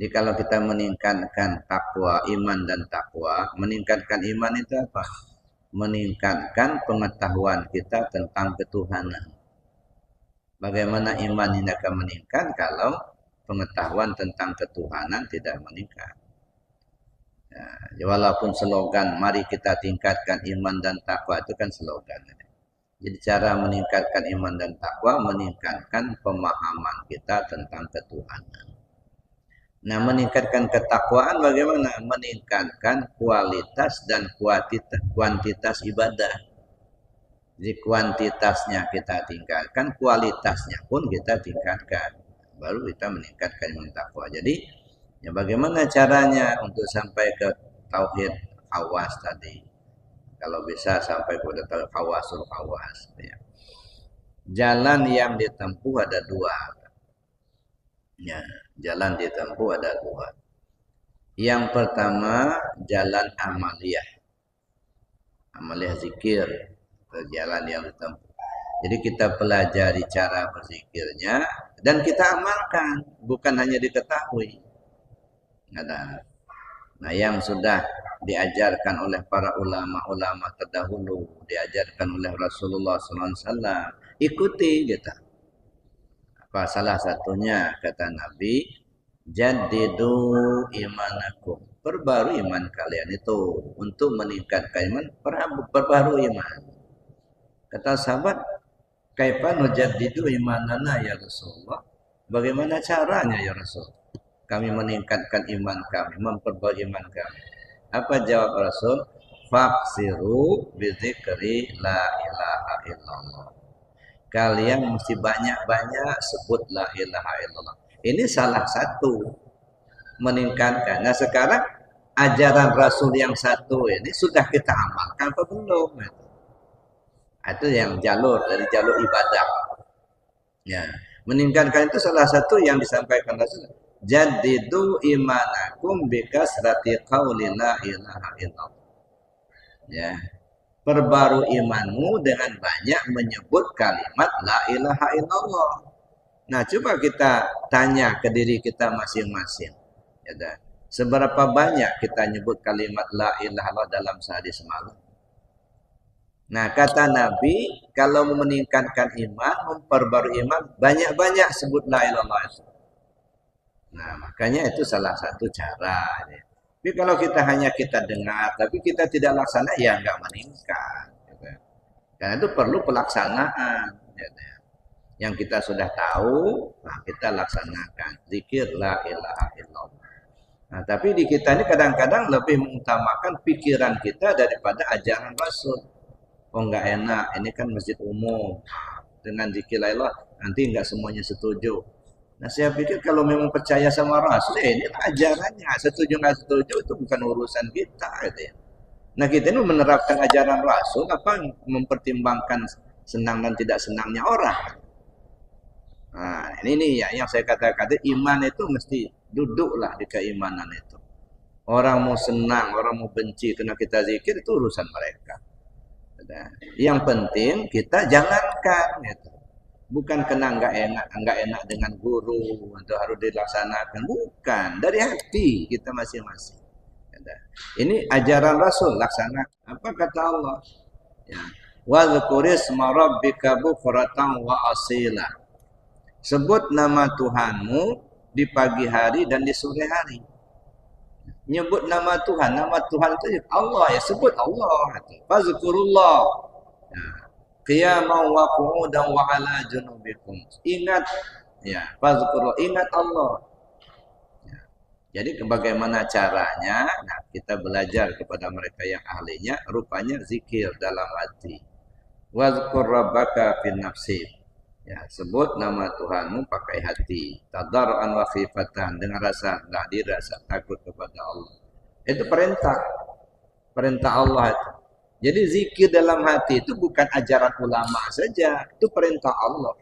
Jadi kalau kita meningkatkan takwa, iman dan takwa, meningkatkan iman itu apa? Meningkatkan pengetahuan kita tentang ketuhanan. Bagaimana iman ini akan meningkat kalau pengetahuan tentang ketuhanan tidak meningkat. Ya, walaupun slogan mari kita tingkatkan iman dan takwa itu kan slogan. Jadi cara meningkatkan iman dan takwa meningkatkan pemahaman kita tentang ketuhanan. Nah, meningkatkan ketakwaan bagaimana? Meningkatkan kualitas dan kuantitas, kuantitas ibadah. Jadi kuantitasnya kita tingkatkan, kualitasnya pun kita tingkatkan. Baru kita meningkatkan iman takwa. Jadi, ya bagaimana caranya untuk sampai ke tauhid awas tadi? Kalau bisa sampai kepada tauhid awasul awas. Ya. Jalan yang ditempuh ada dua Ya, jalan ditempuh ada dua. Yang pertama jalan amaliyah. Amaliyah zikir, jalan yang ditempuh. Jadi kita pelajari cara berzikirnya dan kita amalkan, bukan hanya diketahui. Ada. Nah, yang sudah diajarkan oleh para ulama-ulama terdahulu, diajarkan oleh Rasulullah SAW, ikuti kita. Apa salah satunya kata Nabi, jadidu imanakum. Perbarui iman kalian itu untuk meningkatkan iman, perbarui iman. Kata sahabat, kaifa nujaddidu imanana ya Rasulullah? Bagaimana caranya ya Rasul? Kami meningkatkan iman kami, memperbarui iman kami. Apa jawab Rasul? Faksiru bizikri la ilaha illallah kalian mesti banyak-banyak sebut la ilaha illallah. Ini salah satu meningkatkan. Nah sekarang ajaran Rasul yang satu ini sudah kita amalkan apa belum? Itu yang jalur dari jalur ibadah. Ya, meningkatkan itu salah satu yang disampaikan Rasul. Jadidu imanakum bikasrati qawli la ilaha illallah. Ya, perbaru imanmu dengan banyak menyebut kalimat la ilaha illallah. Nah, coba kita tanya ke diri kita masing-masing. Ya, seberapa banyak kita nyebut kalimat la ilaha illallah dalam sehari semalam? Nah, kata Nabi, kalau meningkatkan iman, memperbarui iman, banyak-banyak sebut la ilaha Nah, makanya itu salah satu cara. Ya. Tapi kalau kita hanya kita dengar, tapi kita tidak laksana, ya nggak meningkat. Gitu. Karena itu perlu pelaksanaan. Gitu. Yang kita sudah tahu, nah kita laksanakan. Zikir la ilaha illallah. Nah, tapi di kita ini kadang-kadang lebih mengutamakan pikiran kita daripada ajaran Rasul. Oh nggak enak, ini kan masjid umum. Dengan zikir la ilaha, nanti nggak semuanya setuju Nah saya pikir kalau memang percaya sama Rasul, eh, ini ajarannya. Setuju nggak setuju itu bukan urusan kita. Gitu ya. Nah kita ini menerapkan ajaran Rasul, apa mempertimbangkan senang dan tidak senangnya orang. Nah ini nih ya yang saya katakan iman itu mesti duduklah di keimanan itu. Orang mau senang, orang mau benci karena kita zikir itu urusan mereka. Yang penting kita jangankan gitu bukan kena nggak enak nggak enak dengan guru untuk harus dilaksanakan. Bukan. Dari hati kita masing-masing. Ini ajaran Rasul laksana apa kata Allah? Ya. Wa dzkurisma rabbika bukratan wa asila. Sebut nama Tuhanmu di pagi hari dan di sore hari. Nyebut nama Tuhan nama Tuhan itu Allah ya sebut Allah. Fazkurullah. Ya qiyaman wa qu'udan wa ala junubikum. Ingat ya, fazkuru ingat Allah. Ya. Jadi bagaimana caranya? Nah, kita belajar kepada mereka yang ahlinya, rupanya zikir dalam hati. Wazkur rabbaka fin nafsi. Ya, sebut nama Tuhanmu pakai hati. Tadarruan wa khifatan dengan rasa enggak dirasa takut kepada Allah. Itu perintah. Perintah Allah itu. Jadi zikir dalam hati itu bukan ajaran ulama saja, itu perintah Allah.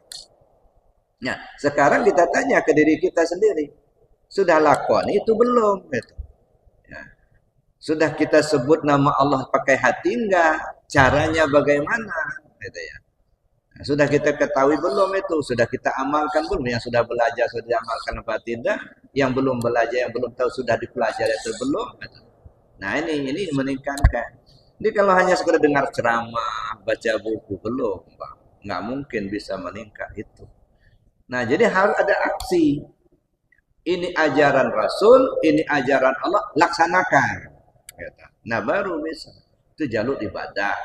Nah, sekarang kita tanya ke diri kita sendiri, sudah lakon itu belum? Gitu. Ya. Sudah kita sebut nama Allah pakai hati enggak? Caranya bagaimana? Gitu ya. sudah kita ketahui belum itu? Sudah kita amalkan belum? Yang sudah belajar sudah diamalkan apa tidak? Yang belum belajar, yang belum tahu sudah dipelajari atau belum? Nah ini ini meningkatkan. Ini kalau hanya sekedar dengar ceramah, baca buku belum, Pak. Nggak mungkin bisa meningkat itu. Nah jadi harus ada aksi. Ini ajaran Rasul, ini ajaran Allah, laksanakan. Nah baru bisa. Itu jalur ibadah.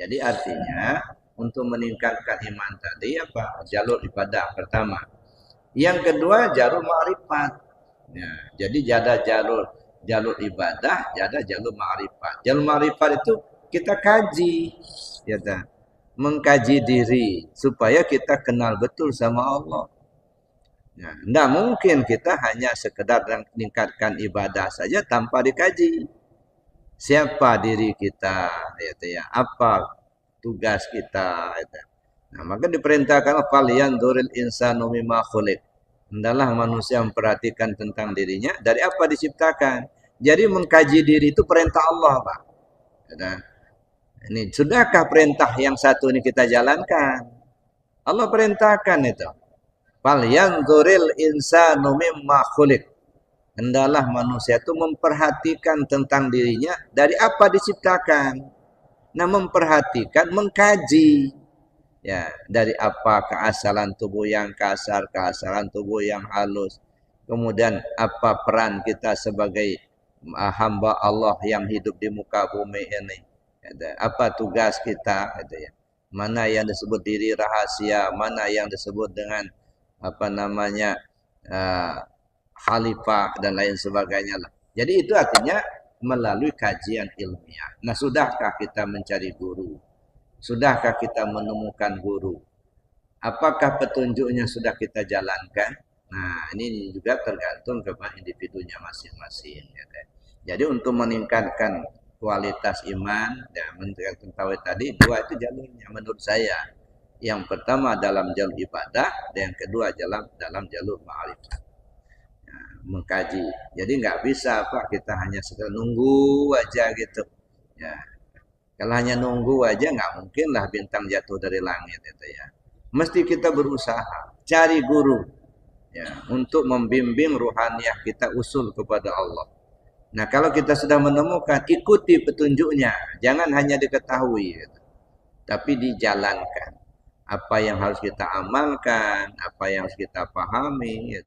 Jadi artinya untuk meningkatkan iman tadi apa? Jalur ibadah pertama. Yang kedua jalur ma'rifat. Ya, jadi jada jalur jalur ibadah, jada jalur ma'rifat. Jalur ma'rifat itu kita kaji, ya tak? mengkaji diri supaya kita kenal betul sama Allah. Ya, tidak mungkin kita hanya sekedar meningkatkan ibadah saja tanpa dikaji. Siapa diri kita, ya, ya, apa tugas kita. Nah, maka diperintahkan falian duril insanu mimma khuliq. Hendaklah manusia memperhatikan tentang dirinya dari apa diciptakan. Jadi mengkaji diri itu perintah Allah, Pak. Nah, ini sudahkah perintah yang satu ini kita jalankan? Allah perintahkan itu. Falian duril insanu mimma khuliq. Hendaklah manusia itu memperhatikan tentang dirinya dari apa diciptakan. Nah, memperhatikan, mengkaji ya dari apa keasalan tubuh yang kasar, keasalan tubuh yang halus. Kemudian apa peran kita sebagai ah, hamba Allah yang hidup di muka bumi ini? Apa tugas kita? ya. Mana yang disebut diri rahasia, mana yang disebut dengan apa namanya uh, khalifah dan lain sebagainya lah. Jadi itu artinya melalui kajian ilmiah. Nah, sudahkah kita mencari guru? Sudahkah kita menemukan guru? Apakah petunjuknya sudah kita jalankan? Nah, ini juga tergantung kepada individunya masing-masing. Ya, kan? Jadi untuk meningkatkan kualitas iman dan meningkatkan tauhid tadi dua itu jalurnya menurut saya. Yang pertama dalam jalur ibadah dan yang kedua dalam dalam jalur ma'rifat mengkaji. Jadi nggak bisa Pak kita hanya sekedar nunggu aja gitu. Ya. Kalau hanya nunggu aja nggak mungkin lah bintang jatuh dari langit itu ya. Mesti kita berusaha cari guru ya untuk membimbing ruhaniah kita usul kepada Allah. Nah kalau kita sudah menemukan ikuti petunjuknya, jangan hanya diketahui, gitu. tapi dijalankan. Apa yang harus kita amalkan, apa yang harus kita pahami. Gitu.